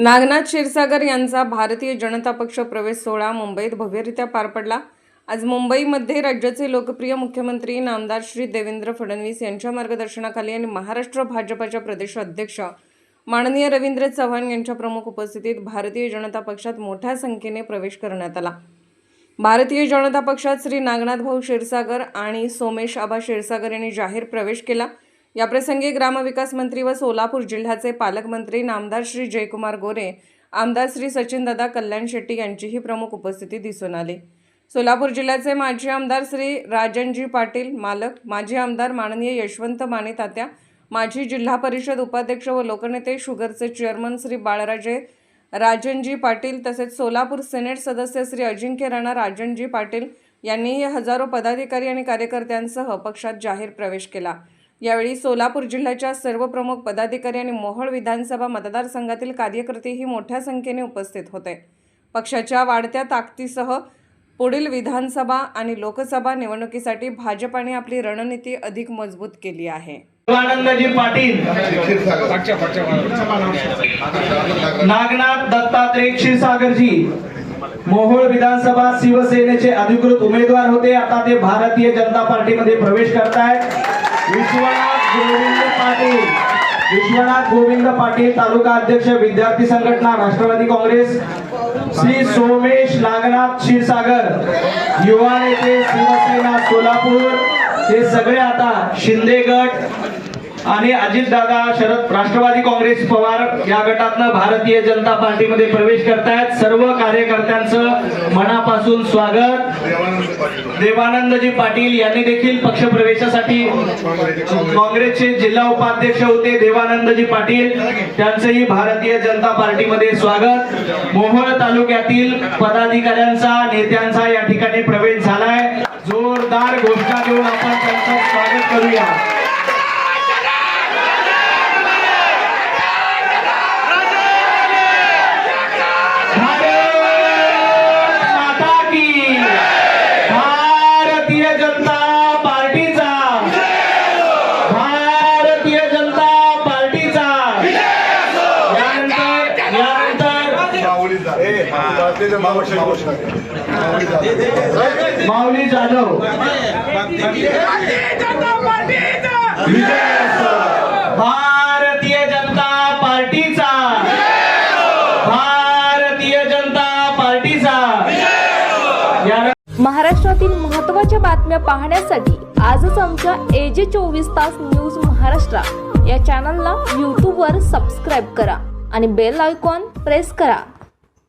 नागनाथ क्षीरसागर यांचा भारतीय जनता पक्ष प्रवेश सोहळा मुंबईत भव्यरित्या पार पडला. आज मुंबईमध्ये राज्याचे लोकप्रिय मुख्यमंत्री नामदार श्री देवेंद्र फडणवीस यांच्या मार्गदर्शनाखाली आणि महाराष्ट्र भाजपाच्या प्रदेश अध्यक्ष माननीय रवींद्र चव्हाण यांच्या प्रमुख उपस्थितीत भारतीय जनता पक्षात मोठ्या संख्येने प्रवेश करण्यात आला. भारतीय जनता पक्षात श्री नागनाथ भाऊ क्षीरसागर आणि सोमेश आबा क्षीरसागर यांनी जाहीर प्रवेश केला. याप्रसंगी ग्रामविकास मंत्री व सोलापूर जिल्ह्याचे पालकमंत्री नामदार श्री जयकुमार गोरे आमदार श्री सचिनदादा कल्याण शेट्टी यांचीही प्रमुख उपस्थिती दिसून आली. सोलापूर जिल्ह्याचे माजी आमदार श्री राजनजी पाटील मालक माजी आमदार माननीय यशवंत माने तात्या माजी जिल्हा परिषद उपाध्यक्ष व लोकनेते शुगरचे चेअरमन श्री बाळराजे राजनजी पाटील तसेच सोलापूर सिनेट सदस्य श्री अजिंक्य राणा राजनजी पाटील यांनीही हजारो पदाधिकारी आणि कार्यकर्त्यांसह पक्षात जाहीर प्रवेश केला. यावेळी सोलापूर जिल्ह्याच्या सर्व प्रमुख पदाधिकारी आणि मोहोळ विधानसभा मतदारसंघातील कार्यकर्तेही मोठ्या संख्येने उपस्थित होते. पक्षाच्या वाढत्या ताकदीसह पुढील विधानसभा आणि लोकसभा निवडणुकीसाठी भाजपाने आपली रणनीती अधिक मजबूत केली आहे. शिवानंदजी पाटील नागनाथ दत्तात्रय क्षीरसागरजी मोहोळ विधानसभा शिवसेनेचे अधिकृत उमेदवार होते. आता ते भारतीय जनता पार्टीमध्ये प्रवेश करतायत. विश्वनाथ गोविंद पाटील. विश्वनाथ गोविंद पाटील तालुका अध्यक्ष विद्यार्थी संघटना राष्ट्रवादी काँग्रेस. श्री सोमेश नागनाथ क्षीरसागर. युवा नेते शिवसेना सोलापूर. हे सगळे आता शिंदे गट आणि अजितदादा शरद राष्ट्रवादी काँग्रेस पवार या गटातनं भारतीय जनता पार्टीमध्ये प्रवेश करतायत. सर्व कार्यकर्त्यांचं मनापासून स्वागत. देवानंदजी पाटील यांनी देखील पक्ष प्रवेशासाठी काँग्रेसचे जिल्हा उपाध्यक्ष होते देवानंदजी पाटील. त्यांचंही भारतीय जनता पार्टीमध्ये स्वागत. मोहोळ तालुक्यातील पदाधिकाऱ्यांचा नेत्यांचा या ठिकाणी प्रवेश झालाय. जोरदार घोषणा देऊन आपण त्यांचं स्वागत करूया. माऊली जाधव. भारतीय जनता पार्टीचा. भारतीय जनता पार्टीचा. महाराष्ट्रातील महत्त्वाच्या बातम्या पाहण्यासाठी आजच आमच्या एजे चोवीस तास न्यूज महाराष्ट्र या चॅनलला यूट्यूबवर सबस्क्राईब करा आणि बेल आयकॉन प्रेस करा.